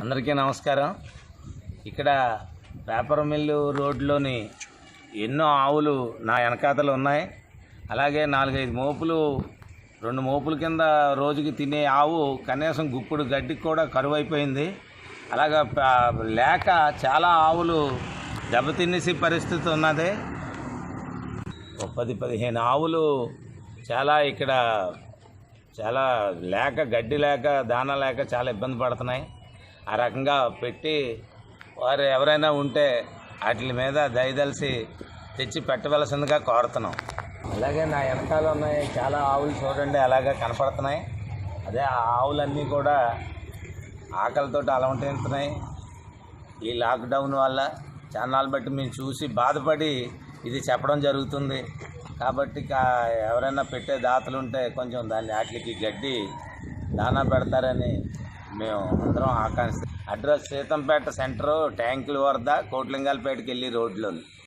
అందరికీ నమస్కారం. ఇక్కడ పేపర్ మిల్లు రోడ్లోని ఎన్నో ఆవులు నా వెనకాతలు ఉన్నాయి. అలాగే నాలుగైదు మోపులు రెండు మోపుల కింద రోజుకి తినే ఆవు కనీసం గుప్పుడు గడ్డికి కూడా కరువైపోయింది. అలాగా లేక చాలా ఆవులు దెబ్బతినేసి పరిస్థితి ఉన్నది. ఒక పది పదిహేను ఆవులు చాలా ఇక్కడ చాలా లేక గడ్డి లేక దాన లేక చాలా ఇబ్బంది పడుతున్నాయి. ఆ రకంగా పెట్టి వారు ఎవరైనా ఉంటే వాటి మీద దయదలిసి తెచ్చి పెట్టవలసిందిగా కోరుతున్నాం. అలాగే నా వెనకాల ఉన్నాయి చాలా ఆవులు చూడండి అలాగే కనపడుతున్నాయి. అదే ఆ ఆవులన్నీ కూడా ఆకలితో అలమటిస్తున్నాయి. ఈ లాక్డౌన్ వల్ల ఛానల్ బట్టి మేము చూసి బాధపడి ఇది చెప్పడం జరుగుతుంది. కాబట్టి కా- ఎవరైనా పెట్టే దాతలు ఉంటే కొంచెం దాన్ని వాటికి గడ్డి దానా పెడతారని మేము అందరం ఆకాంక్ష అడ్రస్ సీతంపేట సెంటరు ట్యాంకుల వరద కోట్లింగాలపేటకి వెళ్ళి రోడ్లోని.